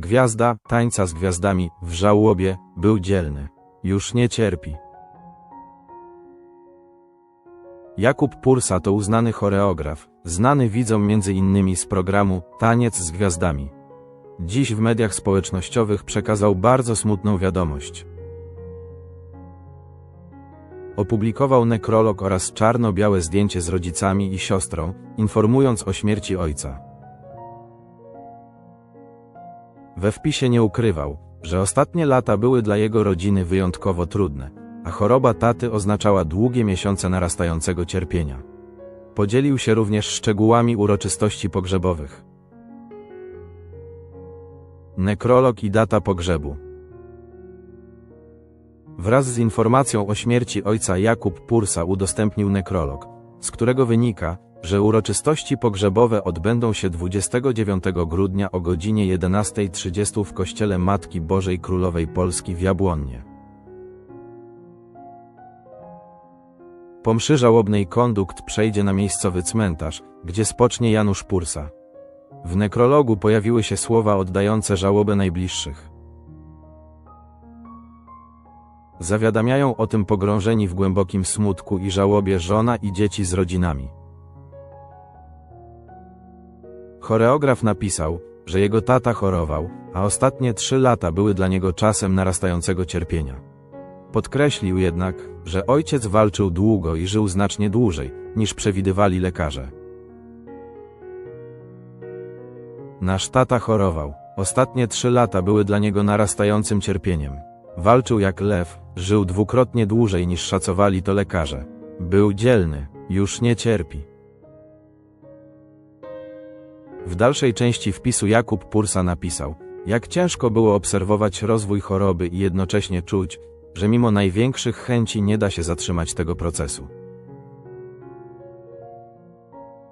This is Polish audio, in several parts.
Gwiazda, tańca z gwiazdami, w żałobie, był dzielny. Już nie cierpi. Jakub Pursa to uznany choreograf, znany widzom innymi z programu Taniec z Gwiazdami. Dziś w mediach społecznościowych przekazał bardzo smutną wiadomość. Opublikował nekrolog oraz czarno-białe zdjęcie z rodzicami i siostrą, informując o śmierci ojca. We wpisie nie ukrywał, że ostatnie lata były dla jego rodziny wyjątkowo trudne, a choroba taty oznaczała długie miesiące narastającego cierpienia. Podzielił się również szczegółami uroczystości pogrzebowych. Nekrolog i data pogrzebu. Wraz z informacją o śmierci ojca Jakub Pursa udostępnił nekrolog, z którego wynika, że uroczystości pogrzebowe odbędą się 29 grudnia o godzinie 11.30 w kościele Matki Bożej Królowej Polski w Jabłonnie. Po mszy żałobnej kondukt przejdzie na miejscowy cmentarz, gdzie spocznie Janusz Pursa. W nekrologu pojawiły się słowa oddające żałobę najbliższych. Zawiadamiają o tym pogrążeni w głębokim smutku i żałobie żona i dzieci z rodzinami. Choreograf napisał, że jego tata chorował, a ostatnie trzy lata były dla niego czasem narastającego cierpienia. Podkreślił jednak, że ojciec walczył długo i żył znacznie dłużej, niż przewidywali lekarze. Nasz tata chorował. Ostatnie trzy lata były dla niego narastającym cierpieniem. Walczył jak lew, żył dwukrotnie dłużej niż szacowali to lekarze. Był dzielny, już nie cierpi. W dalszej części wpisu Jakub Pursa napisał, jak ciężko było obserwować rozwój choroby i jednocześnie czuć, że mimo największych chęci nie da się zatrzymać tego procesu.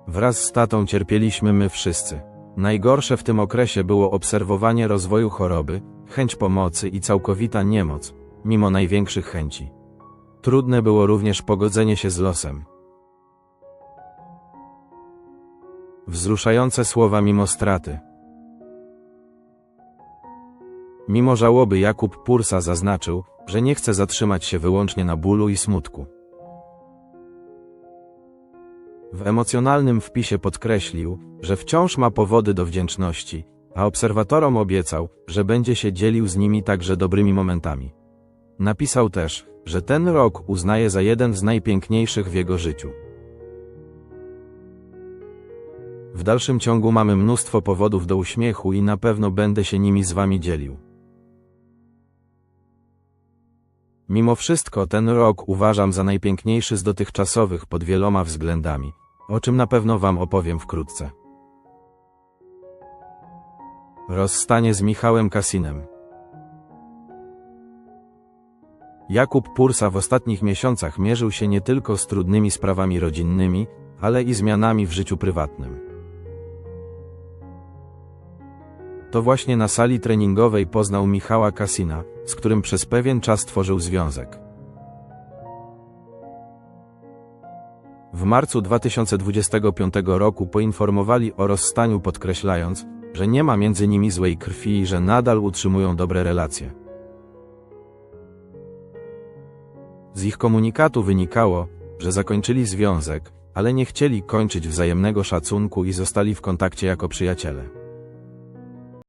Wraz z tatą cierpieliśmy my wszyscy. Najgorsze w tym okresie było obserwowanie rozwoju choroby, chęć pomocy i całkowita niemoc, mimo największych chęci. Trudne było również pogodzenie się z losem. Wzruszające słowa mimo straty. Mimo żałoby Jakub Pursa zaznaczył, że nie chce zatrzymać się wyłącznie na bólu i smutku. W emocjonalnym wpisie podkreślił, że wciąż ma powody do wdzięczności, a obserwatorom obiecał, że będzie się dzielił z nimi także dobrymi momentami. Napisał też, że ten rok uznaje za jeden z najpiękniejszych w jego życiu. W dalszym ciągu mamy mnóstwo powodów do uśmiechu i na pewno będę się nimi z wami dzielił. Mimo wszystko ten rok uważam za najpiękniejszy z dotychczasowych pod wieloma względami, o czym na pewno wam opowiem wkrótce. Rozstanie z Michałem Kasinem Jakub Pursa w ostatnich miesiącach mierzył się nie tylko z trudnymi sprawami rodzinnymi, ale i zmianami w życiu prywatnym. To właśnie na sali treningowej poznał Michała Kasina, z którym przez pewien czas tworzył związek. W marcu 2025 roku poinformowali o rozstaniu, podkreślając, że nie ma między nimi złej krwi i że nadal utrzymują dobre relacje. Z ich komunikatu wynikało, że zakończyli związek, ale nie chcieli kończyć wzajemnego szacunku i zostali w kontakcie jako przyjaciele.